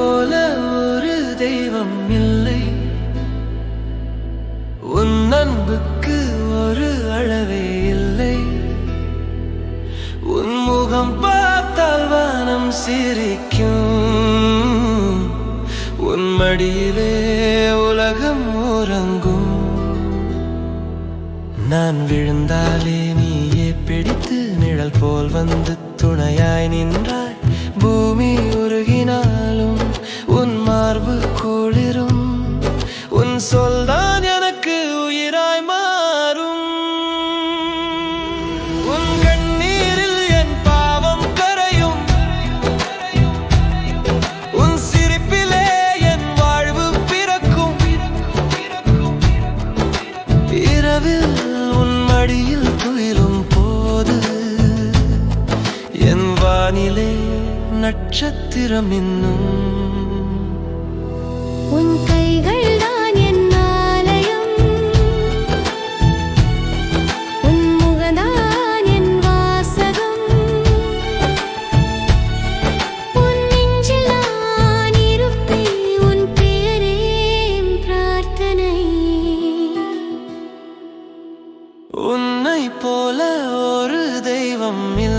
போல ஒரு தெய்வம் இல்லை. உன் அன்புக்கு ஒரு அளவே இல்லை. உன் முகம் பார்த்தால் வானம் சிரிக்கும். உன் மடியிலே உலகம் உறங்கும். நான் விழுந்தாலே நீயே பிடித்து நிழல் போல் வந்து துணையாய் நின்றாய். இரவில் உன் மடியில் துயிலும் போது என் வானிலே நட்சத்திரம் இன்னும். உன் கைகள் உன்னை போல ஒரு தெய்வம் இல்லை